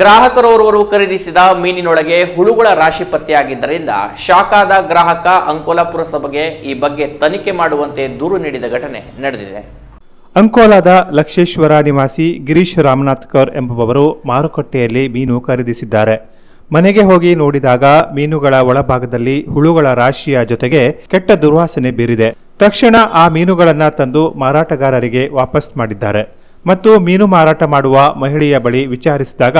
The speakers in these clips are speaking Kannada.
ಗ್ರಾಹಕರೋರ್ವರು ಖರೀದಿಸಿದ ಮೀನಿನೊಳಗೆ ಹುಳುಗಳ ರಾಶಿ ಪತ್ತೆಯಾಗಿದ್ದರಿಂದ ಶಾಖಾದ ಗ್ರಾಹಕ ಅಂಕೋಲ ಪುರಸಭೆಗೆ ಈ ಬಗ್ಗೆ ತನಿಖೆ ಮಾಡುವಂತೆ ದೂರು ನೀಡಿದ ಘಟನೆ ನಡೆದಿದೆ. ಅಂಕೋಲಾದ ಲಕ್ಷೇಶ್ವರ ನಿವಾಸಿ ಗಿರೀಶ್ ರಾಮನಾಥ್ ಕೌರ್ ಎಂಬುವವರು ಮಾರುಕಟ್ಟೆಯಲ್ಲಿ ಮೀನು ಖರೀದಿಸಿದ್ದಾರೆ. ಮನೆಗೆ ಹೋಗಿ ನೋಡಿದಾಗ ಮೀನುಗಳ ಒಳಭಾಗದಲ್ಲಿ ಹುಳುಗಳ ರಾಶಿಯ ಜೊತೆಗೆ ಕೆಟ್ಟ ದುರ್ವಾಸನೆ ಬೀರಿದೆ. ತಕ್ಷಣ ಆ ಮೀನುಗಳನ್ನು ತಂದು ಮಾರಾಟಗಾರರಿಗೆ ವಾಪಸ್ ಮಾಡಿದ್ದಾರೆ. ಮತ್ತು ಮೀನು ಮಾರಾಟ ಮಾಡುವ ಮಹಿಳೆಯ ಬಳಿ ವಿಚಾರಿಸಿದಾಗ,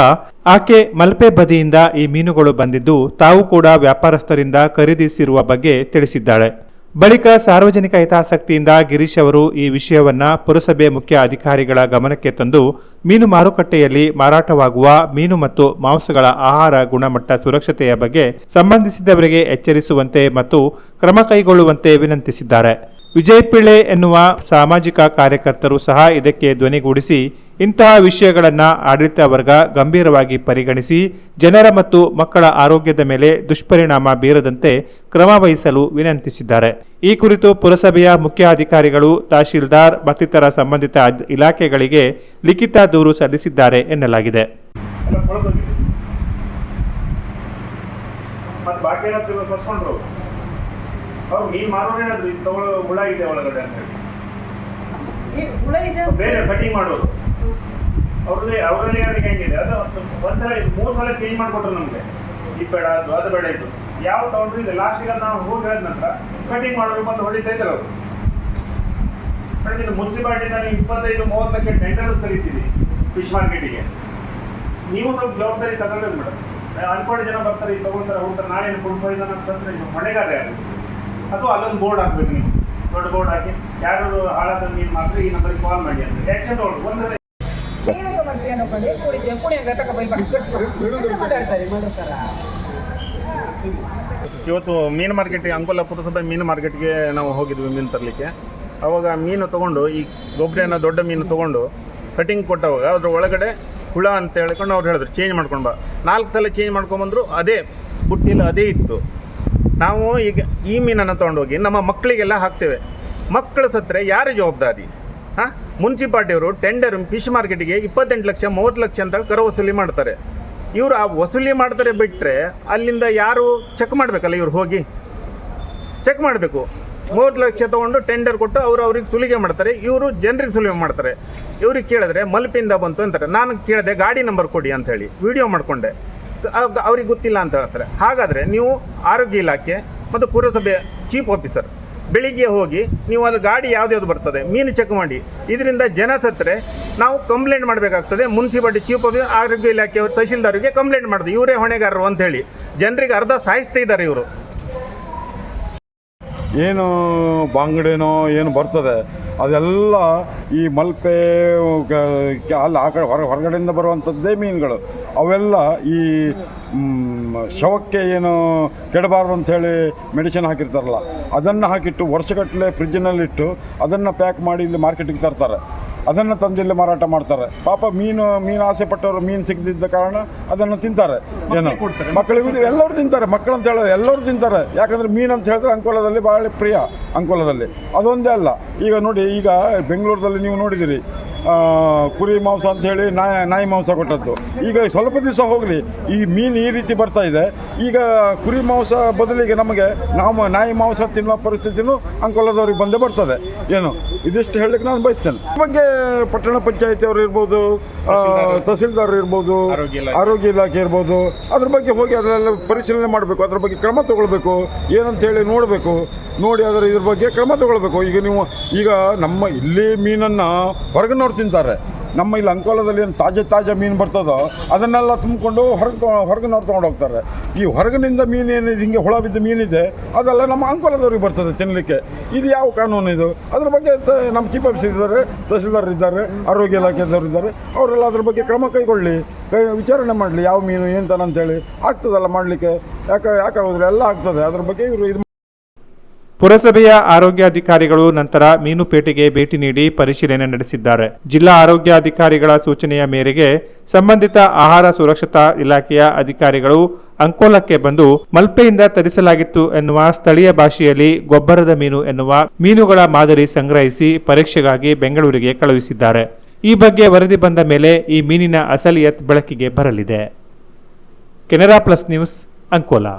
ಆಕೆ ಮಲ್ಪೆ ಬದಿಯಿಂದ ಈ ಮೀನುಗಳು ಬಂದಿದ್ದು ತಾವು ಕೂಡ ವ್ಯಾಪಾರಸ್ಥರಿಂದ ಖರೀದಿಸಿರುವ ಬಗ್ಗೆ ತಿಳಿಸಿದ್ದಾಳೆ. ಬಳಿಕ ಸಾರ್ವಜನಿಕ ಹಿತಾಸಕ್ತಿಯಿಂದ ಗಿರೀಶ್ ಅವರು ಈ ವಿಷಯವನ್ನ ಪುರಸಭೆ ಮುಖ್ಯ ಅಧಿಕಾರಿಗಳ ಗಮನಕ್ಕೆ ತಂದು, ಮೀನು ಮಾರುಕಟ್ಟೆಯಲ್ಲಿ ಮಾರಾಟವಾಗುವ ಮೀನು ಮತ್ತು ಮಾಂಸಗಳ ಆಹಾರ ಗುಣಮಟ್ಟ ಸುರಕ್ಷತೆಯ ಬಗ್ಗೆ ಸಂಬಂಧಿಸಿದವರಿಗೆ ಎಚ್ಚರಿಸುವಂತೆ ಮತ್ತು ಕ್ರಮ ಕೈಗೊಳ್ಳುವಂತೆ ವಿನಂತಿಸಿದ್ದಾರೆ. ವಿಜಯ್ ಪಿಳೆ ಎನ್ನುವ ಸಾಮಾಜಿಕ ಕಾರ್ಯಕರ್ತರು ಸಹ ಇದಕ್ಕೆ ಧ್ವನಿಗೂಡಿಸಿ ಇಂತಹ ವಿಷಯಗಳನ್ನು ಆಡಳಿತ ವರ್ಗ ಗಂಭೀರವಾಗಿ ಪರಿಗಣಿಸಿ ಜನರ ಮತ್ತು ಮಕ್ಕಳ ಆರೋಗ್ಯದ ಮೇಲೆ ದುಷ್ಪರಿಣಾಮ ಬೀರದಂತೆ ಕ್ರಮ ವಹಿಸಲು ವಿನಂತಿಸಿದ್ದಾರೆ. ಈ ಕುರಿತು ಪುರಸಭೆಯ ಮುಖ್ಯ ಅಧಿಕಾರಿಗಳು ತಹಶೀಲ್ದಾರ್ ಮತ್ತಿತರ ಸಂಬಂಧಿತ ಇಲಾಖೆಗಳಿಗೆ ಲಿಖಿತ ದೂರು ಸಲ್ಲಿಸಿದ್ದಾರೆ ಎನ್ನಲಾಗಿದೆ ಎಲ್ಲ ಕೊಳಗೋಗಿದೆ ಮತ್ತೆ ಬಾಕಿ ಏನಾದ್ರು ಕರ್ಸ್ಕೊಂಡ್ರು ಅವ್ರು ಮೀನ್ ಮಾರೋರು ಏನಾದ್ರು? ಇದು ತಗೊಳ್ಳೋ ಹುಳ ಇದೆ ಒಳಗಡೆ ಅಂತ ಹೇಳಿ. ಈ ಹುಳ ಇದೆ ಬೇರೆ ಕಟಿಂಗ್ ಮಾಡೋರು ಅವ್ರದ್ದೇ ಅವರಲ್ಲಿ ಅವ್ರಿಗೆ ಹೆಂಗಿದೆ? ಅದು ಒಂದ್ಸಲ ಇದು ಮೂರು ಸಲ ಚೇಂಜ್ ಮಾಡಿಕೊಟ್ರು ನಮಗೆ. ಈ ಬೇಡ ಅದು ಅದು ಬೇಡ ಇದು. ಯಾವ ತಗೊಂಡ್ರು ಇದೆ? ಲಾಸ್ಟಿಗೆ ನಾವು ಹೋಗಿ ಹೇಳಿದ ನಂತರ ಕಟಿಂಗ್ ಮಾಡೋರು ಬಂದು ಹೊಡಿತಾ ಇದ್ದಾರೆ ಅವರು. ಮೇಡಮ್ ಇದು ಮುನ್ಸಿಪಾಲಿಟಿಯಿಂದ ನೀವು ಇಪ್ಪತ್ತೈದು ಮೂವತ್ತು ಲಕ್ಷ ಟೆಂಡರ್ ಕರೀತೀವಿ ಫಿಶ್ ಮಾರ್ಕೆಟಿಗೆ ನೀವು ಸ್ವಲ್ಪ ಜವಾಬ್ದಾರಿ ತಗೊಳ್ಬೇಕು ಮೇಡಮ್. ಅನ್ಕೊಂಡು ಜನ ಬರ್ತಾರೆ ಇದು ತಗೊಳ್ತಾರೆ ಹೋಗ್ತಾರೆ. ನಾಳೆ ಪಾಯ್ಸನ್ ಅಂತಂದ್ರೆ ಇದು ಹೊಣೆಗಾರ ಯಾರು ಅಥವಾ ಅಲ್ಲೊಂದು ಬೋರ್ಡ್ ಹಾಕ್ಬೇಕು ನೀವು. ದೊಡ್ಡ ಬೋರ್ಡ್ ಹಾಕಿ, ಯಾರು ಹಾಳಾದ ನೀನ್ ಮಾತ್ರ ಈ ನಂಬರ್ಗೆ ಕಾಲ್ ಮಾಡಿ ಅಂತ. ಆ್ಯಕ್ಷನ್ ತಗೊಳ್ಳಿ ಒಂದ್ರೆ ಇವತ್ತು ಮೀನು ಮಾರ್ಕೆಟ್ಗೆ ಅಂಕೋಲ ಪುರಸಭೆ ಮೀನು ಮಾರ್ಕೆಟ್ಗೆ ನಾವು ಹೋಗಿದ್ವಿ ಮೀನು ತರಲಿಕ್ಕೆ. ಅವಾಗ ಮೀನು ತಗೊಂಡು, ಈ ಗೊಬ್ಬರನ ದೊಡ್ಡ ಮೀನು ತಗೊಂಡು ಕಟಿಂಗ್ ಕೊಟ್ಟವಾಗ ಅದ್ರ ಒಳಗಡೆ ಹುಳ ಅಂತ ಹೇಳ್ಕೊಂಡು ಅವ್ರು ಹೇಳಿದ್ರು ಚೇಂಜ್ ಮಾಡ್ಕೊಂಡು ಬಾ. ನಾಲ್ಕು ಸಲ ಚೇಂಜ್ ಮಾಡ್ಕೊಂಬಂದ್ರು ಅದೇ ಬುಟ್ಟಿಲಿ ಅದೇ ಇತ್ತು. ನಾವು ಈಗ ಈ ಮೀನನ್ನು ತೊಗೊಂಡೋಗಿ ನಮ್ಮ ಮಕ್ಕಳಿಗೆಲ್ಲ ಹಾಕ್ತೇವೆ. ಮಕ್ಕಳು ಸತ್ತರೆ ಯಾರು ಜವಾಬ್ದಾರಿ? ಹಾಂ? ಮುನ್ಸಿಪಾಲ್ಟಿಯವರು ಟೆಂಡರ್ ಫಿಶ್ ಮಾರ್ಕೆಟಿಗೆ ಇಪ್ಪತ್ತೆಂಟು ಲಕ್ಷ, ಮೂವತ್ತು ಲಕ್ಷ ಅಂತ ಕರ ವಸೂಲಿ ಮಾಡ್ತಾರೆ. ಇವರು ಆ ವಸೂಲಿ ಮಾಡ್ತಾರೆ ಬಿಟ್ಟರೆ ಅಲ್ಲಿಂದ ಯಾರು ಚೆಕ್ ಮಾಡಬೇಕಲ್ಲ ಇವ್ರು ಹೋಗಿ? ಚೆಕ್ ಮಾಡಬೇಕು. ಮೂವತ್ತು ಲಕ್ಷ ತೊಗೊಂಡು ಟೆಂಡರ್ ಕೊಟ್ಟು ಅವರು ಅವ್ರಿಗೆ ಸುಲಿಗೆ ಮಾಡ್ತಾರೆ. ಇವರು ಜನರಿಗೆ ಸುಲಿಗೆ ಮಾಡ್ತಾರೆ. ಇವ್ರಿಗೆ ಕೇಳಿದ್ರೆ ಮಲ್ಪಿಂದ ಬಂತು ಅಂತಾರೆ. ನಾನು ಕೇಳಿದೆ, ಗಾಡಿ ನಂಬರ್ ಕೊಡಿ ಅಂತ ಹೇಳಿ. ವಿಡಿಯೋ ಮಾಡಿಕೊಂಡೆ. ಅವ್ರಿಗೆ ಗೊತ್ತಿಲ್ಲ ಅಂತ ಹೇಳ್ತಾರೆ. ಹಾಗಾದರೆ ನೀವು ಆರೋಗ್ಯ ಇಲಾಖೆ ಮತ್ತು ಪುರಸಭೆ ಚೀಫ್ ಆಫೀಸರ್ ಬೆಳಿಗ್ಗೆ ಹೋಗಿ ನೀವು ಅದು ಗಾಡಿ ಯಾವ್ದು ಬರ್ತದೆ ಮೀನು ಚೆಕ್ ಮಾಡಿ. ಇದರಿಂದ ಜನ ಸತ್ತರೆ ನಾವು ಕಂಪ್ಲೇಂಟ್ ಮಾಡಬೇಕಾಗ್ತದೆ. ಮುನ್ಸಿಪಾಲ್ಟಿ ಚೀಫ್ ಆಫೀಸರ್ ಆರೋಗ್ಯ ಇಲಾಖೆಯವರು ತಹಶೀಲ್ದಾರ್ಗೆ ಕಂಪ್ಲೇಂಟ್ ಮಾಡೋದು. ಇವರೇ ಹೊಣೆಗಾರರು ಅಂತ ಹೇಳಿ. ಜನರಿಗೆ ಅರ್ಧ ಸಾಯಿಸ್ತಾ ಇದ್ದಾರೆ ಇವರು. ಏನು ಬಾಂಗಡೆನೋ ಏನು ಬರ್ತದೆ. ಅದೆಲ್ಲ ಈ ಮಲ್ಪೆ ಅಲ್ಲಿ ಆ ಕಡೆ ಹೊರ, ಹೊರಗಡೆಯಿಂದ ಬರುವಂಥದ್ದೇ ಮೀನುಗಳು. ಅವೆಲ್ಲ ಈ ಶವಕ್ಕೆ ಏನು ಕೆಡಬಾರ್ದು ಅಂಥೇಳಿ ಮೆಡಿಸಿನ್ ಹಾಕಿರ್ತಾರಲ್ಲ, ಅದನ್ನು ಹಾಕಿಟ್ಟು ವರ್ಷಗಟ್ಟಲೆ ಫ್ರಿಜ್ಜಿನಲ್ಲಿಟ್ಟು ಅದನ್ನು ಪ್ಯಾಕ್ ಮಾಡಿ ಇಲ್ಲಿ ಮಾರ್ಕೆಟಿಗೆ ತರ್ತಾರೆ. ಅದನ್ನು ತಂದಿಲ್ಲಿ ಮಾರಾಟ ಮಾಡ್ತಾರೆ. ಪಾಪ ಮೀನು ಮೀನು ಆಸೆ ಪಟ್ಟವರು ಮೀನು ಸಿಗದಿದ್ದ ಕಾರಣ ಅದನ್ನು ತಿಂತಾರೆ. ಏನು. ಮಕ್ಕಳಿಗೂ ಎಲ್ಲರೂ ತಿಂತಾರೆ. ಮಕ್ಕಳು ಅಂತ ಹೇಳಿದ್ರೆ ಎಲ್ಲರೂ ತಿಂತಾರೆ. ಯಾಕಂದರೆ ಮೀನು ಅಂತ ಹೇಳಿದ್ರೆ ಅಂಕೋಲದಲ್ಲಿ ಭಾಳ ಪ್ರಿಯ ಅಂಕೋಲದಲ್ಲಿ. ಅದೊಂದೇ ಅಲ್ಲ. ಈಗ ನೋಡಿ ಈಗ ಬೆಂಗಳೂರದಲ್ಲಿ ನೀವು ನೋಡಿದಿರಿ. ಕುರಿ ಮಾಂಸ ಅಂತ ಹೇಳಿ ನಾಯಿ ನಾಯಿ ಮಾಂಸ ಕೊಟ್ಟದ್ದು. ಈಗ ಸ್ವಲ್ಪ ದಿವಸ ಹೋಗಲಿ ಈ ಮೀನು ಈ ರೀತಿ ಬರ್ತಾ ಇದೆ. ಈಗ ಕುರಿ ಮಾಂಸ ಬದಲಿಗೆ ನಮಗೆ ನಾವು ನಾಯಿ ಮಾಂಸ ತಿನ್ನುವ ಪರಿಸ್ಥಿತಿನೂ ಅಂಕೋಲದವ್ರಿಗೆ ಬಂದೇ ಬರ್ತದೆ. ಏನು? ಇದಿಷ್ಟು ಹೇಳಲಿಕ್ಕೆ ನಾನು ಬಯಸ್ತೇನೆ. ಬಗ್ಗೆ ಪಟ್ಟಣ ಪಂಚಾಯತಿ ಅವರು ಇರ್ಬೋದು ತಹಸೀಲ್ದಾರ್ ಇರ್ಬೋದು ಆರೋಗ್ಯ ಇಲಾಖೆ. ಇರ್ಬೋದು ಅದ್ರ ಬಗ್ಗೆ ಹೋಗಿ ಅದರಲ್ಲ ಪರಿಶೀಲನೆ ಮಾಡಬೇಕು. ಅದ್ರ ಬಗ್ಗೆ ಕ್ರಮ ತಗೊಳ್ಬೇಕು. ಏನಂತ ಹೇಳಿ ನೋಡಬೇಕು. ನೋಡಿ ಅದರ ಇದ್ರ ಬಗ್ಗೆ ಕ್ರಮ ತಗೊಳ್ಬೇಕು. ಈಗ ನೀವು ಈಗ ನಮ್ಮ ಇಲ್ಲಿ ಮೀನನ್ನು ತಿಂತಾರೆ. ನಮ್ಮ ಇಲ್ಲಿ ಅಂಕೋಲದಲ್ಲಿ ಏನು ತಾಜಾ ತಾಜಾ ಮೀನು ಬರ್ತದೋ ಅದನ್ನೆಲ್ಲ ತುಂಬಿಕೊಂಡು ಹೊರಗೆ ಹೊರಗಿನವ್ರು ತೊಗೊಂಡು ಹೋಗ್ತಾರೆ ಈ ಹೊರಗಿನಿಂದ ಮೀನು ಏನಿದೆ, ಹಿಂಗೆ ಹುಳ ಬಿದ್ದ ಮೀನಿದೆ, ಅದೆಲ್ಲ ನಮ್ಮ ಅಂಕೋಲದವ್ರಿಗೆ ಬರ್ತದೆ ತಿನ್ನಲಿಕ್ಕೆ ಇದು ಯಾವ ಕಾನೂನು ಇದು? ಅದ್ರ ಬಗ್ಗೆ ನಮ್ಮ ಚೀಫ್ ಆಫೀಸರ್ ಇದ್ದಾರೆ, ತಹಸೀಲ್ದಾರ್ ಇದ್ದಾರೆ, ಆರೋಗ್ಯ ಇಲಾಖೆದವ್ರು ಇದ್ದಾರೆ. ಅವರೆಲ್ಲ ಅದ್ರ ಬಗ್ಗೆ ಕ್ರಮ ಕೈಗೊಳ್ಳಿ, ಕೈ ವಿಚಾರಣೆ ಮಾಡಲಿ, ಯಾವ ಮೀನು, ಏನು ಅಂತೇಳಿ. ಆಗ್ತದಲ್ಲ ಮಾಡಲಿಕ್ಕೆ? ಯಾಕೆ ಯಾಕಾಗೋದ್ರೆ ಎಲ್ಲ ಆಗ್ತದೆ. ಅದ್ರ ಬಗ್ಗೆ ಇವರು ಇದು ಪುರಸಭೆಯ ಆರೋಗ್ಯಾಧಿಕಾರಿಗಳು ನಂತರ ಮೀನುಪೇಟೆಗೆ ಭೇಟಿ ನೀಡಿ ಪರಿಶೀಲನೆ ನಡೆಸಿದ್ದಾರೆ. ಜಿಲ್ಲಾ ಆರೋಗ್ಯಾಧಿಕಾರಿಗಳ ಸೂಚನೆಯ ಮೇರೆಗೆ ಸಂಬಂಧಿತ ಆಹಾರ ಸುರಕ್ಷತಾ ಇಲಾಖೆಯ ಅಧಿಕಾರಿಗಳು ಅಂಕೋಲಕ್ಕೆ ಬಂದು ಮಲ್ಪೆಯಿಂದ ತರಿಸಲಾಗಿತ್ತು ಎನ್ನುವ ಸ್ಥಳೀಯ ಭಾಷೆಯಲ್ಲಿ ಗೊಬ್ಬರದ ಮೀನು ಎನ್ನುವ ಮೀನುಗಳ ಮಾದರಿ ಸಂಗ್ರಹಿಸಿ ಪರೀಕ್ಷೆಗಾಗಿ ಬೆಂಗಳೂರಿಗೆ ಕಳುಹಿಸಿದ್ದಾರೆ. ಈ ಬಗ್ಗೆ ವರದಿ ಬಂದ ಮೇಲೆ ಈ ಮೀನಿನ ಅಸಲಿಯತ್ ಬೆಳಕಿಗೆ ಬರಲಿದೆ. Canara plus news Ankola.